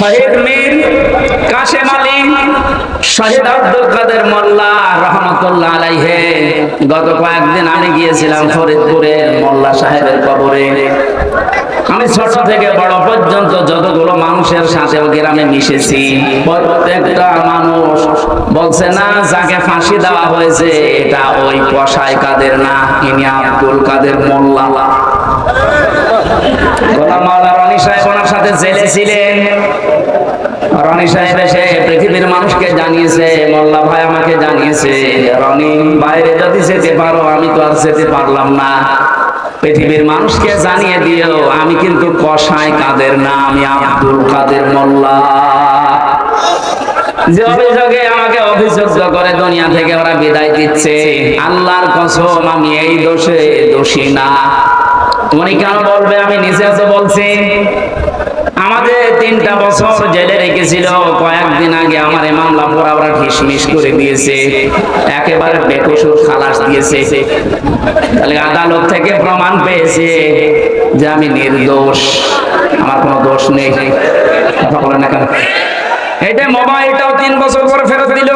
শহীদ মীর কাশেম আলী, শহীদ আব্দুল কাদের মোল্লা রহমতুল্লাহ আলাইহে। গত কয়েকদিন আমি গিয়েছিলাম ফরিদপুরের মোল্লা সাহেবের কবরে। আমি ছোট থেকে বড় পর্যন্ত যতগুলো মানুষের সাথে গ্রামে মিশেছি, প্রত্যেকটা মানুষ বলছে, না, যাকে ফাঁসি দেওয়া হয়েছে, এটা ওই কসাই কাদের না, ইনি আব্দুল কাদের মোল্লা। মানুষকে আমি জানিয়ে দিও, আমি কিন্তু কসাই কাদের না, আমি আব্দুল কাদের মোল্লা। যে অভিযোগে আমাকে অভিযুক্ত করে দুনিয়া থেকে ওরা বিদায় দিচ্ছে। আল্লাহর কসম, আমি এই দোষে দোষী না। উনি কেন বলবে? আমি নিজে তো বলছি। আমাদের তিনটা বছর জেলে রেখেছিল। কয়েকদিন আগে আমার এই মামলা পড়া ওরা ঢিসমিস করে দিয়েছে। একেবারে বেকসুর খালাস দিয়েছে। তাহলে আদালত থেকে প্রমাণ পেয়েছে যে আমি নির্দোষ। আমার কোনো দোষ নেই। কথা বলেন না কেন? এটা মোবাইলটাও তিন বছর পরে ফেরত দিল।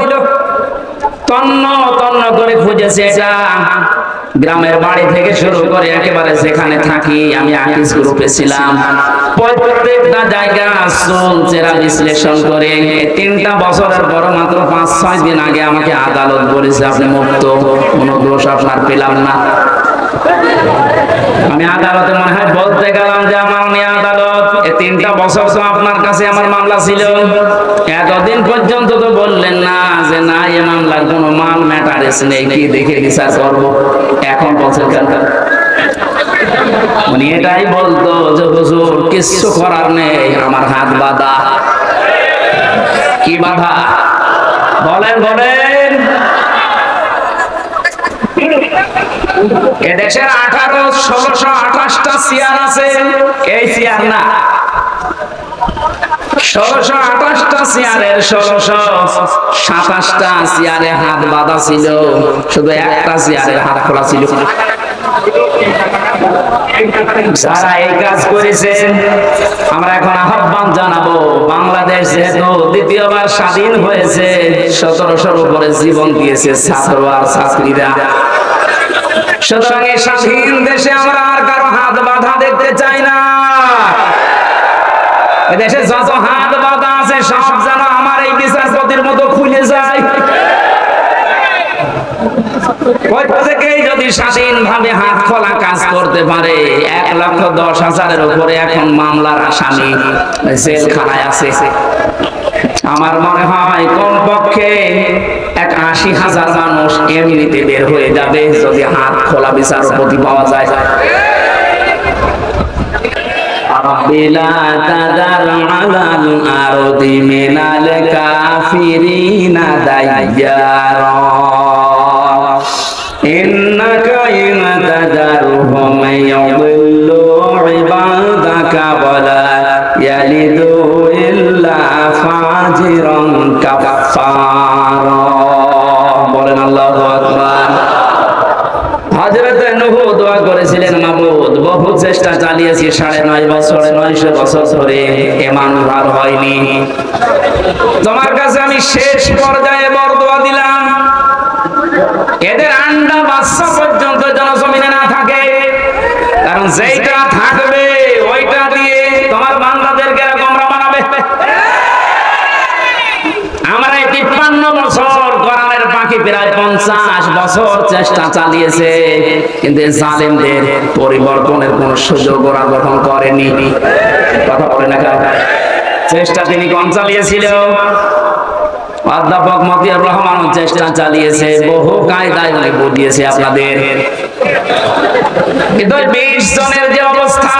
তন্ন তন্ন করে খুঁজেছে। এটা গ্রামের বাড়ি থেকে শুরু করে একেবারে যেখানে থাকি আমি আকিস গ্রুপে ছিলাম। প্রত্যেকটা জায়গা চুল চেরা বিশ্লেষণ করে তিনটা বছরের পর মাত্র পাঁচ, ছয় দিন আগে আমাকে আদালত বলেছে, আপনি মুক্ত, কোনো দোষ আপনার পেলাম না। আমি আদালতে মনে হয় বলতে গেলাম যে আমার নিয়ে আদালত। তিনটা বছর তো আপনার কাছে আমার মামলা ছিল। এতদিন পর্যন্ত তো বললেন যে না এ মামলার কোনো মান ম্যাটারেস নেই কি দেখে বিচার করব? এখন বলছেন, কেন? উনি এটাই বলতো যে, হুজুর করার নেই, আমার হাত বাঁধা। কি বাধা? বলেন বলেন। আঠারো, ষোলোশো, আঠাশটা চেয়ার আছে, এই চেয়ার না। বাংলাদেশ যেহেতু দ্বিতীয়বার স্বাধীন হয়েছে, সতেরোশোর উপরে জীবন দিয়েছে ছাত্র আর ছাত্রীরা। সুতরাং স্বাধীন দেশে আমরা আর কারও হাত বাঁধা দেখতে চাই না। যত হাত আছে, সব যেন আমার এই বিচারপতির মতো খুলে যায়। যদি ভাবে হাত খোলা কাজ করতে পারে, এক লক্ষ দশ হাজারের উপরে এখন মামলার আসামি জেলখানায় আছে। আমার মনে হয় কমপক্ষে এক আশি হাজার মানুষ এমনিতে বের হয়ে যাবে যদি হাত খোলা বিচারপতি পাওয়া যায়। রব্বিলা তাদার আলাল আরদি মিনাল কাফিরিনা দাইয়ার ইন্নাকা ইন তাদারহুম ইয়াদ চালিয়েছি সাড়ে নয় বছর নয়শো বছর ধরে এমান ভার হয়নি। তোমার কাছে আমি শেষ পর্যায়ে বরদোয়া দিলাম। এদের আন্ডা বাচ্চা পর্যন্ত জনজমিনে না থাকে। কারণ যেইটা থাকবে ওইটা দিয়ে তোমার বান্দাদেরকে এরকম বানাবে আমরা এই তিপ্পান্ন বছর কোরআনের পাখি প্রায় পঞ্চাশ বছর চেষ্টা চালিয়েছে, কিন্তু জালেমদের পরিবর্তনের কোন সুযোগ ওরা গ্রহণ করেনি। কথা বলে না চেষ্টা তিনি কম চালিয়েছিল। অধ্যাপক মতিয়ার রহমান চেষ্টা চালিয়েছে, বহু কায়দায় উনি বুঝিয়েছে আপনাদের। কিন্তু বিশ জনের যে অবস্থা,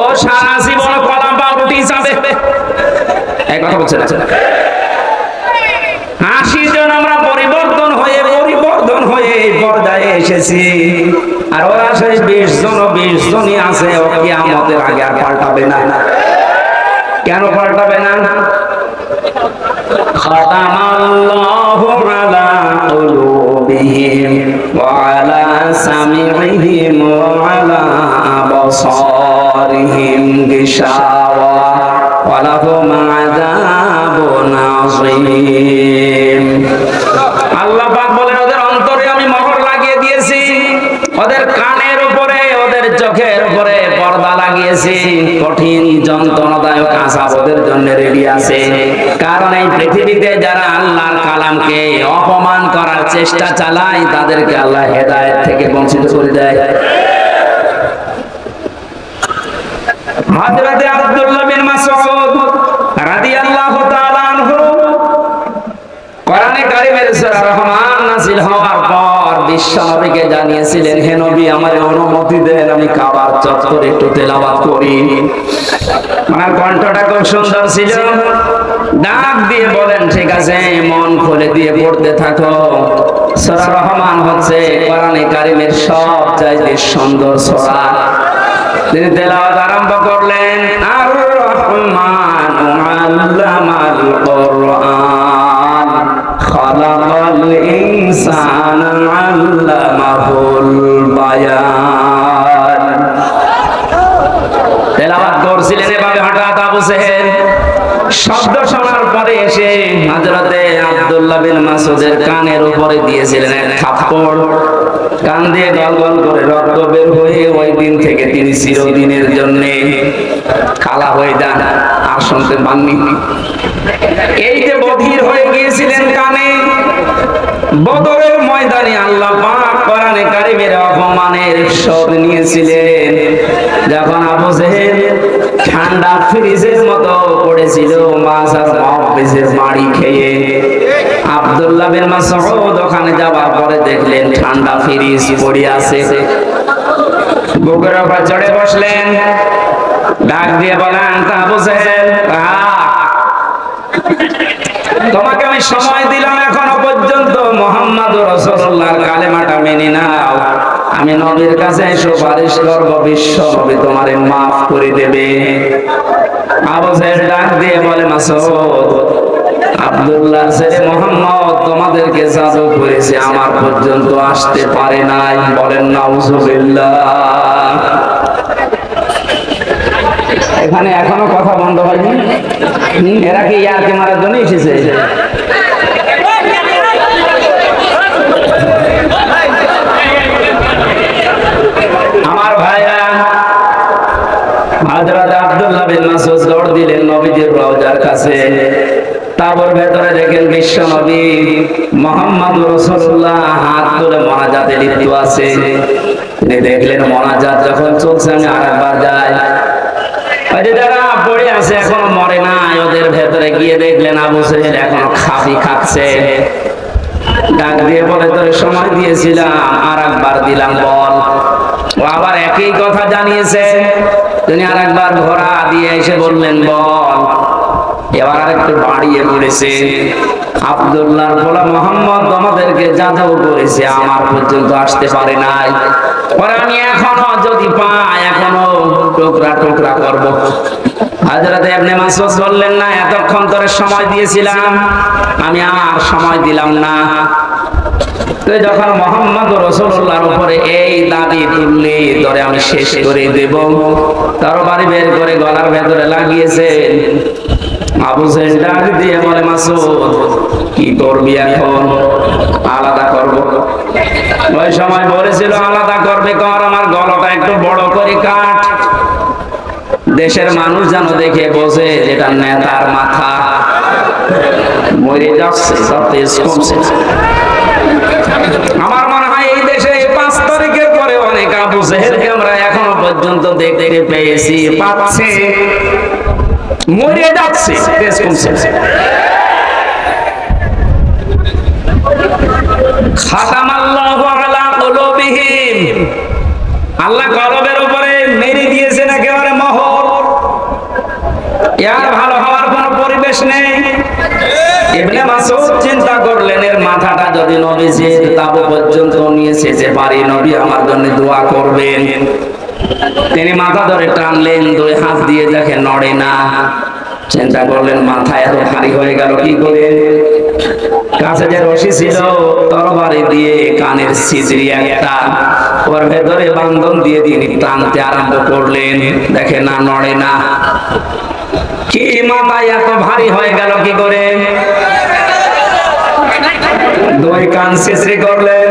ও সারা জীবন কলাম যাবে এই কথা জন আমরা পরিবর্তন হয়ে যে পর্দায় এসেছি। আর ওর আসে বিশ জন বিশ জনই আছে, ও কি আমাদের আগে আর পাল্টাবে না। কেন পাল্টাবে না? খতামাল্লাহু আলা কুলুবিহিম ওয়া আলা সামিইহিম ওয়া আলা আবসারিহিম গিশাওয়া ওয়া লাহুম ওদের কানের উপরে, ওদের চোখের উপরে পর্দা লাগিয়েছি। কঠিন যন্ত্রণাদায়ক আসাব ওদের জন্য রেডি আছে। কারণ এই পৃথিবীতে যারা আল্লাহর কালামকে অপমান করার চেষ্টা চালায়, তাদেরকে আল্লাহ হেদায়েত থেকে বঞ্চিত করে দেয়। হযরতে পর জানিয়েছিলেন, হে নবী, আমার অনুমতি দেন, আমি কাবার চত্বরে একটু তেলাওয়াত করি। আমার কণ্ঠটা খুব সুন্দর ছিল। ডাক দিয়ে বলেন, ঠিক আছে, মন খুলে দিয়ে পড়তে থাকো। সূরা রহমান হচ্ছে কোরআনে কারিমের সব চাইতে সুন্দর সূরা। তিনি তেলাওয়াত আরম্ভ করলেন, আর রহমান দিন থেকে তিনি চিরদিনের জন্য কালা হয়ে যান, আর শুনতে পাননি। এই যে বধির হয়ে গিয়েছিলেন কানে। বদরের ময়দানে আল্লাহ পাক কোরআনে কারিমের অপমানের শোধ নিয়েছিলেন। যখন আবু জেহেল ঠান্ডা ফ্রিজের মতো পড়েছিল, মাছ আর মহাবিজের বাড়ি খেয়ে আব্দুল্লাহ বিন মাসউদ ওখানে যাওয়ার পরে দেখলেন ঠান্ডা ফ্রিজ পড়ে আছে। বুকের উপর চড়ে বসলেন। ডাক দিয়ে বলেন, তা তোমাকে আমি সময় দিলাম এখনও পর্যন্ত। মোহাম্মদ রসুল্লাহর কালেমাটা মেনে নাও। আমি নবীর কাছে সুপারিশ করব, বিশ্ব তোমারে মাফ করে দেবে। আবু ডাক দিয়ে বলে, মাসুদ আব্দুল্লাহ ছেলে মোহাম্মদ, তোমাদেরকে জাদু করেছে, আমার পর্যন্ত আসতে পারে নাই। বলেন, নাউজুবিল্লাহ। এখানে এখনও কথা বন্ধ হয়নি। এরা কি ইয়ারকে মারার জন্য এসেছে? আব্দুল্লাহ বিন মাসউদ দৌড় দিলেন নবীজির রওজার কাছে। তারপর ভেতরে দেখেন বিশ্ব নবী মোহাম্মদ রাসূলুল্লাহ, হাত তুলে মোনাজাতে লিপ্ত আছে। তিনি দেখলেন মোনাজাত যখন চলছে, আমি আরেকবার যাই। পড়ে আছে, এখনও মরে না ওদের ভেতরে গিয়ে দেখলেন আবু সেহেল খাচ্ছে। ডাক দিয়ে বলে, তোর সময় দিয়েছিলাম আর একবার দিলাম, বল। ও আবার একই কথা জানিয়েছে। তিনি আর একবার ঘোড়া দিয়ে এসে বললেন, বল। এবার আরেকটু বাড়িয়ে বলেছে বলা মোহাম্মদ আমাদেরকে করেছে, আমার পর্যন্ত আসতে পারে নাই। পরে আমি এখনও যদি পাই, এখনও টুকরা টুকরা করব। না, এতক্ষণ ধরে সময় দিয়েছিলাম। আমি আর সময় দিলাম না। যখন মোহাম্মদ রসুল্লাহর উপরে এই দাবি তুললি তোরে আমি শেষ করে দেব, তরবারি বের করে গলার ভেতরে লাগিয়েছে। বড় দেশের মানুষ যেন দেখে বোঝে যেটা নেতার মাথা। মরে যাচ্ছে আমার মনে হয় এই দেশে পাঁচ তারিখের পরে অনেক আবু জেহেলকে আমরা এখনও পর্যন্ত দেখতে পেয়েছি। পাচ্ছে। মরে যাচ্ছে। তেজ কমছে। আলা কুলুবিহিম। আল্লাহ কলবের উপরে মেরে এর ভালো হওয়ার কোনো পরিবেশ নেই। ইবনে মাসউদ চিন্তা করলেন, এর মাথাটা যদি নবীজির তাবু পর্যন্ত নিয়ে যেতে পারি নবী আমার জন্য দোয়া করবেন। তিনি মাথা ধরে টানলেন, দুই হাত দিয়ে দেখে নড়ে না। চিন্তা করলেন, মাথা এত ভারী হয়ে গেল, কি করে? কাছে যে রশি ছিল, তরবারি দিয়ে কানের ছিদ্রি একটা। ওর ভেতরে বান্ধন দিয়ে তিনি টানতে আরম্ভ করলেন, দেখে না, নড়ে না। কি মাথায় এত ভারী হয়ে গেল, কি করে? দুই কান শেষে করলেন।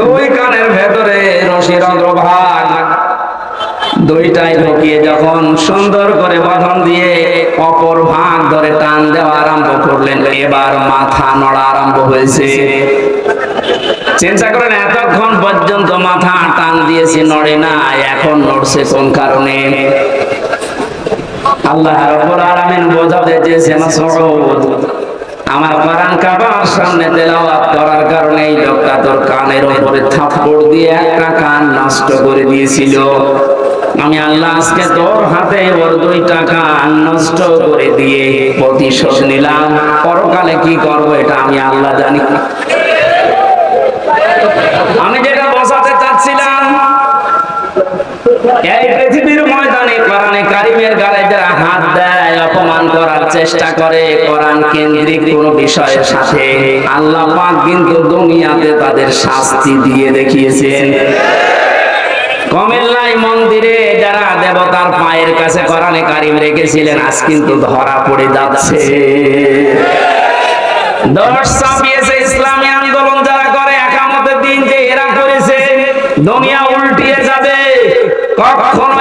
দুই কানের ভেতরে রশির অগ্রভাগ দুইটাই ঢুকিয়ে যখন সুন্দর করে বাঁধন দিয়ে অপর ভাগ ধরে টান দেওয়া আরম্ভ করলেন, এবার মাথা নড়া আরম্ভ হয়েছে। চিন্তা করেন, এতক্ষণ পর্যন্ত মাথা টান দিয়েছে, নড়ে না এখন নড়ছে কোন কারণে? আল্লাহ রাব্বুল আলামিন বোঝাতে চেয়েছে মাসউদ আমার কোরআন কাবার সামনে তেলাওয়াত করার কারণে এই লোকটা তোর কানের উপরে থাপ্পড় দিয়ে একটা কান নষ্ট করে দিয়েছিল। আমি আল্লাহ আজকে তোর হাতে ওর দুইটা কান নষ্ট করে দিয়ে প্রতিশোধ নিলাম। পরকালে কি করব এটা আমি আল্লাহ জানি। আমি যেটা বোঝাতে চাচ্ছিলাম, এই কোরআনে কারিমের গালে যারা হাত দেয়, অপমান করার চেষ্টা করে, কোরআন কেন্দ্রিক কোন বিষয়ের সাথে আল্লাহ পাক কিন্তু দুনিয়াতে তাদের শাস্তি দিয়ে দেখিয়েছেন। কমেল্লাই মন্দিরে যারা দেবতার পায়ের কাছে কোরআনে কারিম রেখেছিলেন, আজ কিন্তু ধরা পড়ে যাচ্ছে। ছাপিয়েছে ইসলামী আন্দোলন যারা করে, একামতের দিন যে এরা করেছে, দুনিয়া উল্টিয়ে যাবে। কখনো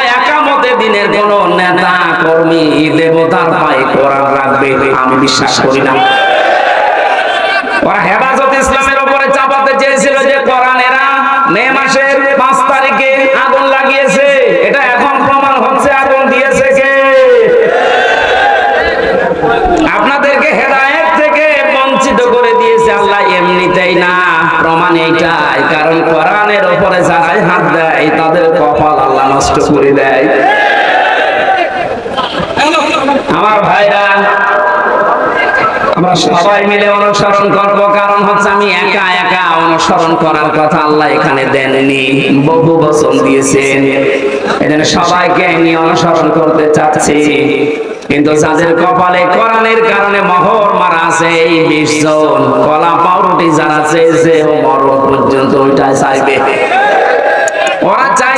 দিনের কোন নেতা, কর্মী দেবতার পায়ে কোরআন রাখবে, আমি বিশ্বাস করি না। হেফাজত ইসলামের উপরে চাপাতে চেয়েছিল যে কোরআন এরা মে মাসের পাঁচ তারিখে আগুন লাগিয়েছে। এটা এখন প্রমাণ হচ্ছে, আগুন দিয়েছে আপনাদেরকে থেকে বঞ্চিত করে দিয়েছে আল্লাহ, এমনিতেই না, প্রমাণ এইটাই। কারণ কোরআনের উপরে যারাই হাত দেয়, তাদের কপাল আল্লাহ নষ্ট করে দেয়। আমার ভাইরা, আমরা সবাই মিলে অনুসরণ করব। কারণ হচ্ছে আমি একা একা অনুসরণ করার কথা আল্লাহ এখানে দেননি, বহু বচন দিয়েছেন এজন্য সবাইকে নিয়ে অনুসরণ করতে চাচ্ছি। কিন্তু যাদের কপালে কোরআনের কারণে মোহর মারা আছে, এই বিশ জন কলা পাউরুটি যারা চেয়েছে মরণ পর্যন্ত ওইটাই চাইবে। ওরা চাইতে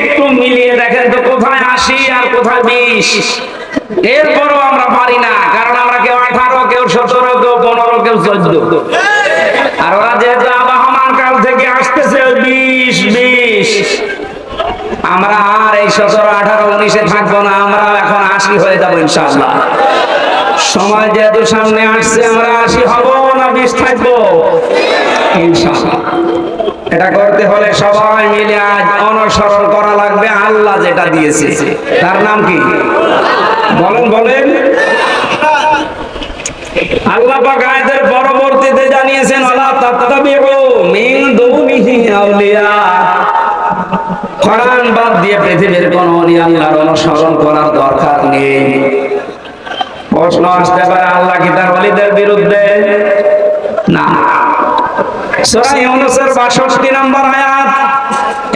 একটু মিলিয়ে দেখেন তো কোথায় আশি আর কোথায় বিশ। এরপরও আমরা পারি না, কারণ আমরা কেউ আঠারো, কেউ সতেরো, কেউ পনেরো, কেউ চোদ্দ। আর ওরা যেহেতু আবহমান কাল থেকে আসতেছে বিশ বিশ। আমরা আর এই সতেরো, আঠারো, উনিশে থাকব না আমরা এখন আশি হয়ে যাব ইনশাআল্লাহ। সময় যেহেতু সামনে আসছে, আমরা আশি হব না বিশ থাকব? ইনশাআল্লাহ। এটা করতে হলে সবাই মিলে আজ অনুসরণ করা লাগবে, আল্লাহ যেটা দিয়েছে। তার নাম কি? বলেন বলেন। আল্লাহ পাক আয়াতের পরবর্তীতে জানিয়েছেন, আলা তাত্তাবিউ মিন দুনিহি আউলিয়া। কোরআন বাদ দিয়ে পৃথিবীর কোন আল্লাহর অনুসরণ করার দরকার নেই। প্রশ্ন আসতে পারে, আল্লাহ কি তার অলিদের বিরুদ্ধে? না। সূরা ইউনূসের 62 নম্বর আয়াত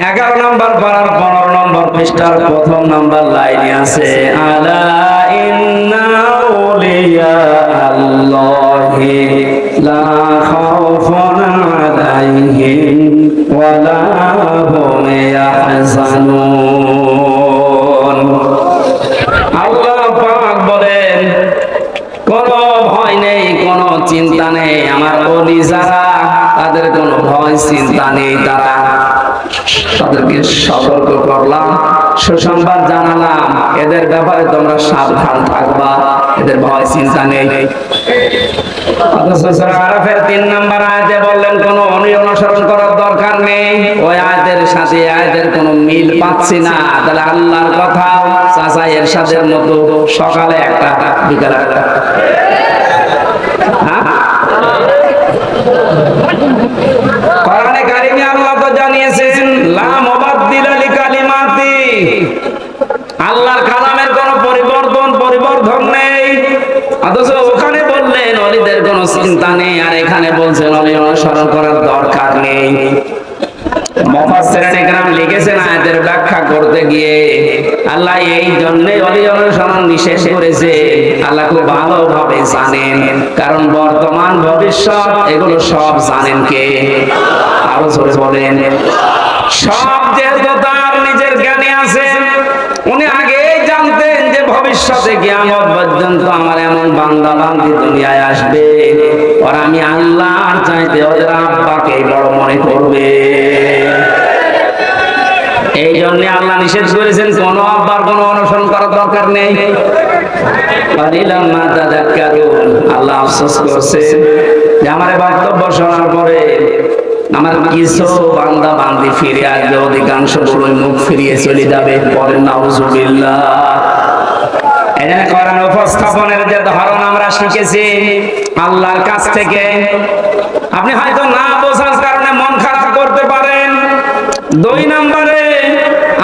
11 নম্বর পারার 15 নম্বর পৃষ্ঠার প্রথম নম্বর লাইনে আছে, আলা ইন্না আলাইহিম লা হুম ইয়াহজানুন আল্লাহ পাক বলেন, কোন ভয় নেই, কোন চিন্তা নেই। আমার বলি যারা, তাদের কোনো ভয়, চিন্তা নেই তারা। তাদেরকে সতর্ক করলাম, সুসংবাদ জানালাম। এদের ব্যাপারে তোমরা সাবধান থাকবা, এদের ভয়, চিন্তা নেই। আরাফের তিন নম্বর আয়াতে বললেন, কোনো অনি অনুসরণ নেই ওই আয়াতের সাথে আয়াতের কোনো মিল পাচ্ছি না। তাহলে আল্লাহর কথা চাচা এরশাদের মতো সকালে একটা, বিকালে একটা। হ্যাঁ? আল্লাহর কালামের কোনো পরিবর্তন পরিবর্তন নেই। অথচ ওখানে বললেন, অলিদের কোনো চিন্তা নেই, আর এখানে বলছেন, অলি অনুসরণ করার দরকার নেই। এই জন্যে অলি করেছে। আল্লাহ খুব ভালোভাবে জানেন, কারণ বর্তমান ভবিষ্যৎ, এগুলো সব জানেন কে? আরও বলেন। সব যেহেতু ভবিষ্যতে কিয়ামত পর্যন্ত আমার এমন বান্দা বান্দি দুনিয়ায় আসবে। আর আমি আল্লাহর চাইতে ওদের আব্বাকে বড় মনে করবে। এই জন্য আল্লাহ নিষেধ করেছেন, কোন আব্বার কোন অনুসরণ করার দরকার নেই। আল্লাহ আফসোস করছে। যে আমার বক্তব্য শোনার পরে আমার কিছু বান্দা বান্দি ফিরে আসবে, অধিকাংশ মুখ ফিরিয়ে চলে যাবে, পরে নাউজুবিল্লাহ। এখানে কোরআন উপস্থাপনের যে ধরন আমরা শিখেছি, আল্লাহর কাছ থেকে। আপনি হয়তো না বোঝার কারণে মন খারাপ করতে পারেন। দুই নম্বরে,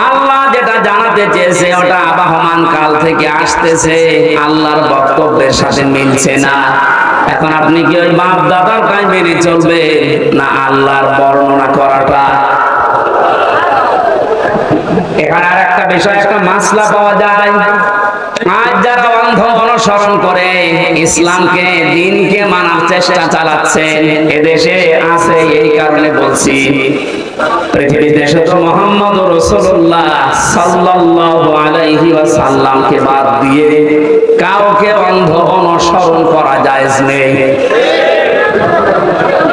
আল্লাহ যেটা জানাতে চেয়েছে, ওটা আবাহমান কাল থেকে আসতেছে। আল্লাহর বক্তব্যের সাথে মিলছে না। এখন আপনি কি ওই বাপ দাদার কাজ মেনে চলবে, না আল্লাহর বর্ণনা করাটা? এখানে আর একটা বিষয়, একটা মাসলা পাওয়া যায়। আজ যারা অন্ধ অনুসরণ করে, ইসলামকে, দিনকে মানার চেষ্টা চালাচ্ছে, এদেশে আছে এই কারণে বলছি। কাউকে অন্ধ অনুসরণ করা যায় নেই।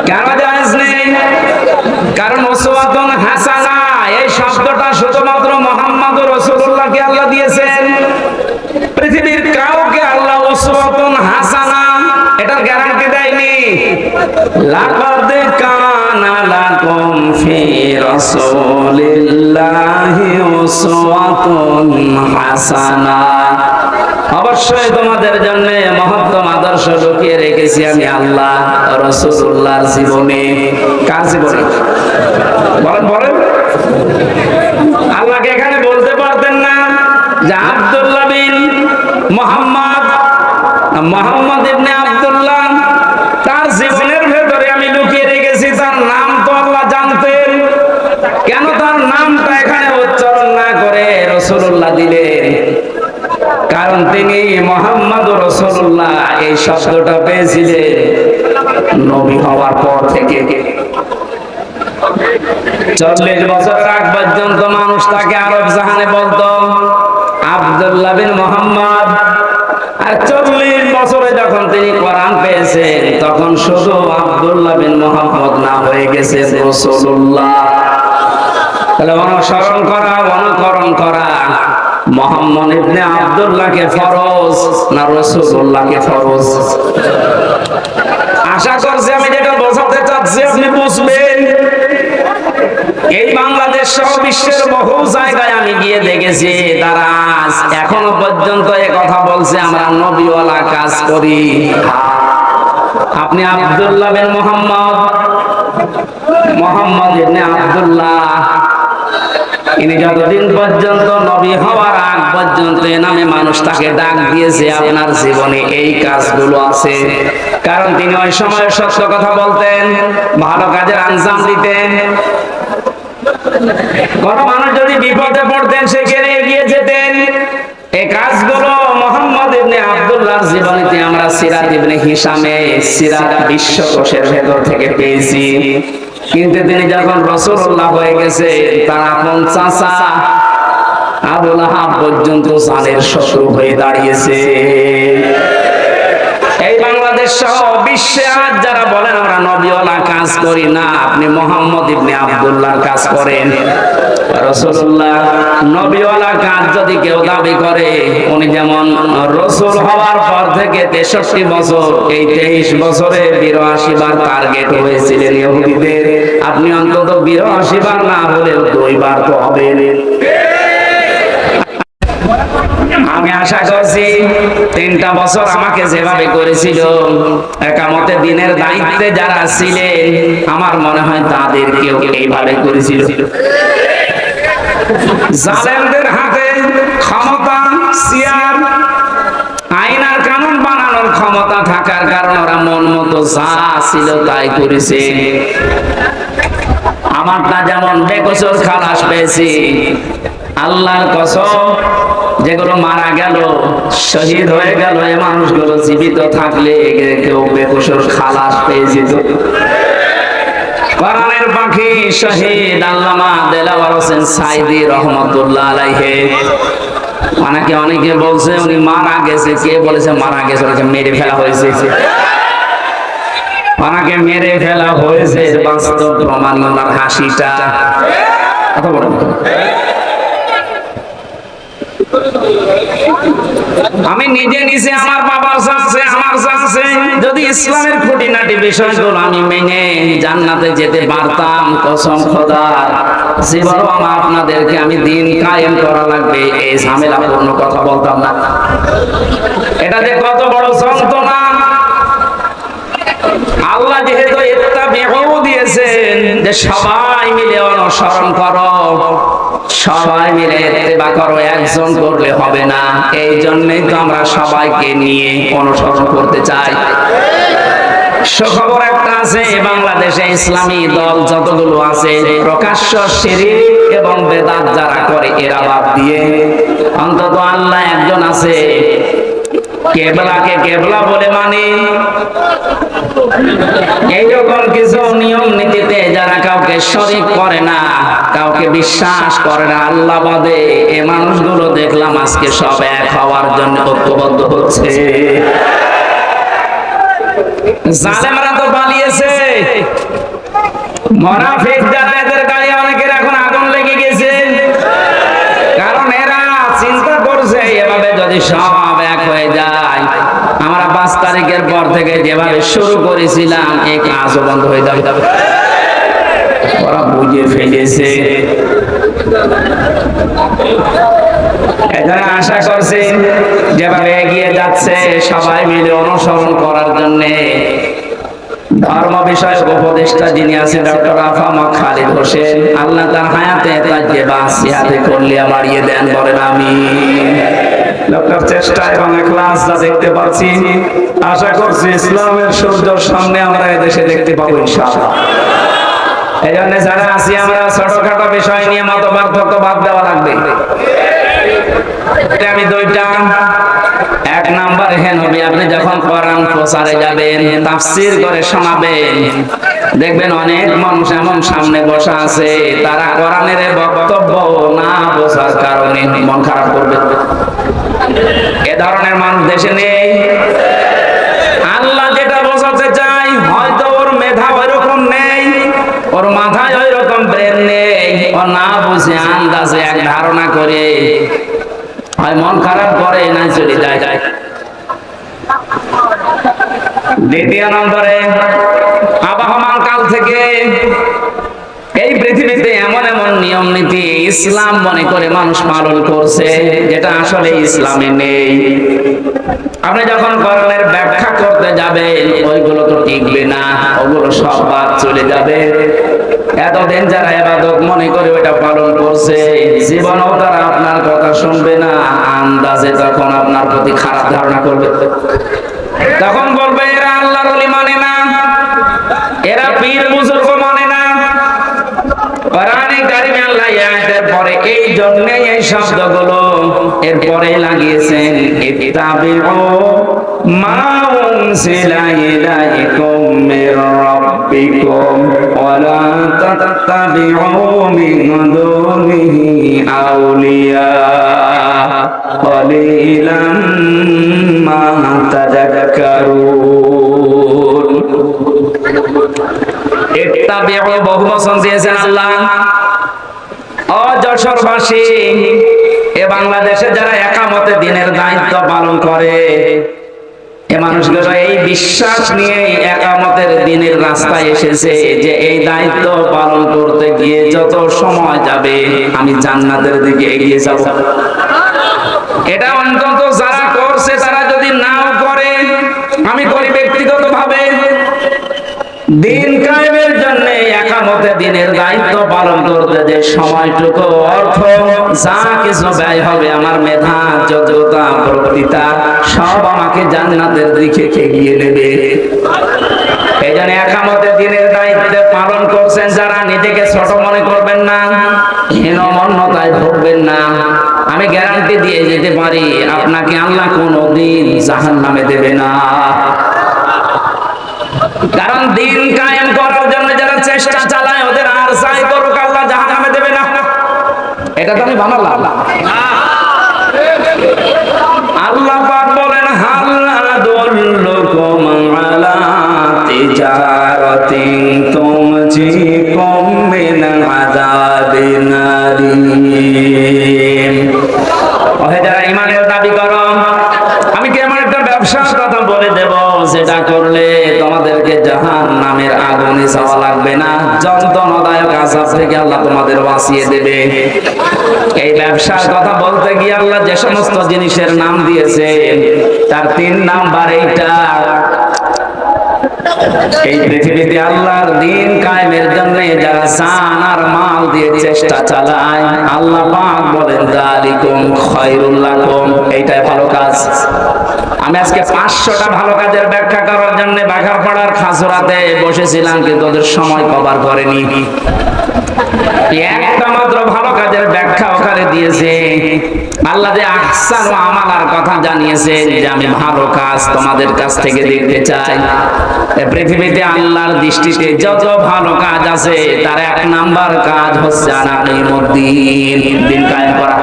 কেন নেই? কারণ হাসানা এই শব্দটা শুধুমাত্র মোহাম্মদ রাসূলুল্লাহকে আল্লাহ দিয়েছেন পৃথিবীর কাউকে আল্লাহ ওসওয়াতুন হাসানা এটার গ্যারান্টি দেয়নি অবশ্যই তোমাদের জন্য মহত্তম আদর্শ লুকিয়ে রেখেছি আমি আল্লাহ রসুল্লাহর জীবনে। কার জীবনে? বলেন বলেন। আল্লাহকে এখানে বলতে পারতেন না যে আব্দুল্লাহ বিন মোহাম্মদ মোহাম্মদ ইবনে আব্দুল্লাহ তার জীবনের ভেতরে আমি লুকিয়ে রেখেছি তার নাম তো আল্লাহ জানতেন কেন তার নামটা এখানে উচ্চারণ না করে রসুল্লাহ দিলেন। কারণ তিনি মোহাম্মদ রসুল্লাহ এই শব্দটা পেয়েছিলেন নবী হওয়ার পর থেকে। চল্লিশ বছর আগ পর্যন্ত মানুষ তাকে আরব জাহানে বলতো, আব্দুল্লাহ বিন মোহাম্মদ। আর চল্লিশ বছরে যখন তিনি কোরআন পেয়েছেন, তখন শুধু আব্দুল্লাহ বিন মোহাম্মদ না হয়ে গেছে রসুল্লাহ তাহলে অনুসরণ করা, অনুকরণ করা। মোহাম্মদ ইবনে আব্দুল্লাহকে ফরজ না রাসূলুল্লাহকে ফরজ? আশা করছি আমি যেটা বোঝাতে চাচ্ছি, আপনি বুঝবেন। এই বাংলাদেশ সহ বিশ্বের বহু জায়গায় আমি গিয়ে দেখেছি, তারা এখনও পর্যন্ত এ কথা বলছে, আমরা নবীওয়ালা কাজ করি। আপনি আব্দুল্লাহ বিন মোহাম্মদ মোহাম্মদ ইবনে আব্দুল্লাহ। ইনি যতদিন পর্যন্ত নবী হওয়ার আগ পর্যন্ত এ নামে মানুষ তাকে ডাক দিয়েছে, আপনার জীবনে এই কাজগুলো আছে। কারণ তিনি ওই সময় সত্য কথা বলতেন, ভালো কাজের আঞ্জাম দিতেন। কোন মানুষ যদি বিপদে পড়তেন, সেখানে এগিয়ে যেতেন। এই কাজগুলো ইবনে জীবনীতে আমরা সিরাত ইবনে হিশামে সিরাত বিশ্বকোষের ভেতর থেকে পেয়েছি। কিন্তু তিনি যখন রসুল্লাহ হয়ে গেছে, তার আপন চাচা আবুল লাহাব পর্যন্ত জানের শত্রু হয়ে দাঁড়িয়েছে। এই বাংলাদেশ সহ বিশ্বে আজ যারা বলেন, আমরা নবীওয়ালা কাজ করি না, আপনি মোহাম্মদ ইবনে আব্দুল্লাহর কাজ করেন। রসুল্লাহ নবীওয়ালা কাজ যদি কেউ দাবি করে, উনি যেমন রসুল হওয়ার পর থেকে তেষট্টি বছর, এই তেইশ বছরে বিরাশি বার টার্গেট হয়েছিলেন ইহুদিদের। আপনি অন্তত বিরাশি বার না হলেও দুইবার তো হবেন। আমি আশা করছি তিনটা বছর আমাকে যেভাবে করেছিল, একামতে দিনের দায়িত্বে যারা ছিলেন আমার মনে হয় তাদেরকেও এইভাবে করেছিল। জালেমদের হাতে ক্ষমতা চেয়ার আইন আর কানুন বানানোর ক্ষমতা থাকার কারণে ওরা মন মতো যা ছিল তাই করেছে। আমারটা যেমন বেকসুর খালাস পেয়েছি, আল্লাহর কসম যেগুলো মারা গেল, শহীদ হয়ে গেল এই মানুষগুলো জীবিত থাকলে কেউ বেকসুর খালাস পেয়ে যেত। পাখি আল্লামা অনেকে অনেকে বলছে, উনি মারা গেছে, কে বলেছে মারা গেছে মেরে ফেলা হয়েছে। মেরে ফেলা হয়েছে হাসিটা। আমি নিজে নিজে আমার বাবার চাচ্ছে, আমার চাচ্ছে। যদি ইসলামের খুঁটিনাটি বিষয়গুলো আমি মেনে জান্নাতে যেতে পারতাম, কসম খোদার জীবন আমার আপনাদেরকে আমি দিন কায়েম করা লাগবে, এই ঝামেলা পূর্ণ কথা বলতাম না। এটা যে কত বড় যন্ত্রণা। আল্লাহ যেহেতু দিয়েছেন, যে সবাই মিলে অনুসরণ করো। সবাই মিলে এত্তেবা করো, একজন করলে হবে না। এই জন্যই তো আমরা সবাইকে নিয়ে অনুসরণ করতে চাই। সুখবর একটা আছে বাংলাদেশে ইসলামী দল যতগুলো আছে, প্রকাশ্য শিরিক এবং বেদাত যারা করে, এরা বাদ দিয়ে অন্তত আল্লাহ একজন আছে। কেবলাকে কেবলা বলে মানে? এইরকম কিছু নিয়ম নীতিতে যারা কাউকে শরিক করে না, কাউকে বিশ্বাস করে না, আল্লাহ বাদে এ মানুষগুলো দেখলাম আজকে সব এক হওয়ার জন্য ঐক্যবদ্ধ হচ্ছে। জালেমরা তো পালিয়েছে। মনাফিক যারা এদের গায়ে অনেকের এখন আগুন লেগে গেছে। কারণ এরা চিন্তা করছে, এভাবে যদি সব এক হয়ে যায় আমরা পাঁচ তারিখের পর থেকে যেভাবে শুরু করেছিলাম এই কাজও বন্ধ হয়ে যাবে। ওরা বুঝে ফেলেছে। এখানে আশা যেভাবে এগিয়ে যাচ্ছে, সবাই মিলে অনুসরণ করার জন্য ধর্ম বিষয়ক উপদেষ্টা যিনি আছেন, ডক্টর আফামা খালিদ হোসেন, আল্লাহ তার হায়াতে তার যে বাসিয়াতে করলে আমার ইয়ে দেন, বলেন আমি আপনার চেষ্টা এবং ক্লাস যা দেখতে পাচ্ছি, আশা করছি ইসলামের সূর্যর সামনে আমরা এদেশে দেখতে পাবো ইনশাআল্লাহ। এই জন্য যারা আছি, আমরা ছোটখাটো বিষয় নিয়ে মত পার্থক্য বাদ দেওয়া লাগবে। আমি দুইটা। এক নাম্বার হেন হবে আপনি যখন কোরআন প্রচারে যাবেন, তাফসীর করে শোনাবেন, দেখবেন অনেক মানুষ এমন সামনে বসা আছে, তারা কোরআনের বক্তব্য না বোঝার কারণে মন খারাপ করবে। এ ধরনের মানুষ দেশে নেই। আল্লাহ যেটা বোঝাতে চাই হয়তো ওর মেধা ওইরকম নেই, ওর মাথায় ওই রকম ব্রেন নেই, ও না বুঝে আন্দাজে এক ধারণা করে হয়, মন খারাপ করে না চলে যায় দ্বিতীয় নম্বরে, আবহমান কাল থেকে এই পৃথিবীতে এমন এমন নিয়ম নীতি ইসলাম মনে করে মানুষ পালন করছে, যেটা আসলে ইসলামে নেই। আপনি যখন করণের ব্যাখ্যা করতে যাবেন, ওইগুলো তো টিকবে না, ওগুলো সব বাদ চলে যাবে। এতদিন যারা এবাদত মনে করে ওইটা পালন করছে, জীবনেও তারা আপনার কথা শুনবে না, আন্দাজে তখন আপনার প্রতি খারাপ ধারণা করবে। তখন বলবে, এরা আল্লাহর ওলি মানে না, এরা পীর বুজুর্গ মানে না। কোরআনে কারিমে আল্লাহ আয়াতের পরে এই জন্যই এই শব্দগুলো এরপরে লাগিয়েছেন, ইত্তাবিউ মা উনসিলা ইলাইকুম মির রাব্বিকুম ওয়া লা তাত্তাবিউ মিন দুনিহি আউলিয়া قليلا ما تذكرون ইত্তাবিউ বহু বচন দিয়েছেন আল্লাহ ও যশোরবাসী এ বাংলাদেশে যারা একামতে দিনের দায়িত্ব পালন করে এ মানুষগুলো এই বিশ্বাস নিয়ে একামতের দিনের রাস্তায় এসেছে যে এই দায়িত্ব পালন করতে গিয়ে যত সময় যাবে, আমি জান্নাতের দিকে এগিয়ে যাব। এটা অন্তত যারা করছে, তারা যদি নাও করে, আমি করি ব্যক্তিগত ভাবে দিন জন্য একামতে দিনের দায়িত্ব পালন করতে যে সময়টুকু অর্থ যা কিছু ব্যয় হবে আমার মেধা, যোগ্যতা বক্তৃতা সব আমাকে জান্নাতের দিকে এগিয়ে নেবে। এই জন্য একামতে দিনের দায়িত্ব পালন করছেন যারা, নিজেকে ছোট মনে করবেন না হীনমন্যতায় ভুগবেন না। আমি গ্যারান্টি দিয়ে যেতে পারি, আপনাকে আল্লাহ কোনোদিন জাহান নামে দেবে না। কারণ দিন কায়েম করার জন্য চেষ্টা চালায় ওদের আর যাই করুক, আল্লাহ জাহান্নামে দেবে না। এটা তো আমি বানালাম আল্লাহ পাক বলেন হাল্লা দুল্লুকুম আলা তিজারাতিন তুমজিকুম থেকে আল্লাহ তোমাদের বাঁচিয়ে দেবে। এই ব্যবসার কথা বলতে গিয়ে আল্লাহ যে সমস্ত জিনিসের নাম দিয়েছে তার তিন নাম্বার এইটা এই পৃথিবীতে আল্লাহর দিন কায়েমের জন্য যারা জান আর মাল দিয়ে চেষ্টা চালায়, আল্লাহ পাক বলেন যালিকুম খায়রুল লাকুম। এইটাই ভালো কাজ। আমি আজকে পাঁচশোটা ভালো কাজের ব্যাখ্যা করার জন্য বাঘারপাড়ার খাসুরাতে বসেছিলাম, কিন্তু ওদের সময় কভার করেনি। একটা মাত্র ভালো কাজের ব্যাখ্যা ওখানে দিয়েছে। আল্লাহ যে আহসান ও আমালার কথা জানিয়েছে যে, আমি ভালো কাজ তোমাদের কাছ থেকে দেখতে চাই। পৃথিবীতে আল্লাহর দৃষ্টিতে যত ভালো কাজ আছে, তার এক নাম্বার কাজ হচ্ছে দিন করা।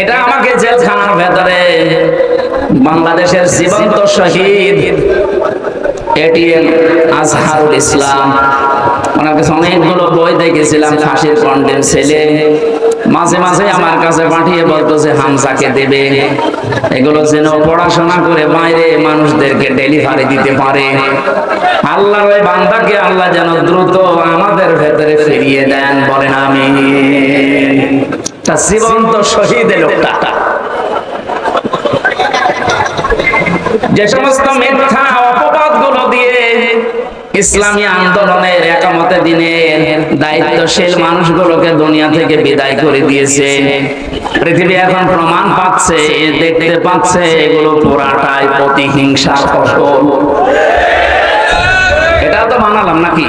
এটা আমাকে বাংলাদেশের জীবন্ত শহীদ আজহারুল ইসলাম। ওনার অনেকগুলো বই দেখেছিলাম, ফাঁসির কন্ডেম ছেলে। মাঝে মাঝে আমার কাছে পাঠিয়ে বলতো যে হামজাকে দেবে। এগুলো যেন পড়াশোনা করে বাইরে মানুষদেরকে ডেলিভারি দিতে পারে। আল্লাহর ওই বান্দাকে আল্লাহ যেন দ্রুত আমাদের ভেতরে ফিরিয়ে দেন, বলেন আমি জীবন্ত শহীদ লোকটা। যে সমস্ত মিথ্যা ইসলামী আন্দোলনের একামতে দিনে দায়িত্বশীল মানুষগুলোকে দুনিয়া থেকে বিদায় করে দিয়েছে। পৃথিবী এখন প্রমাণ পাচ্ছে, দেখতে পাচ্ছে এগুলো পুরাটাই প্রতিহিংসা ফসল। এটা তো বানালাম নাকি?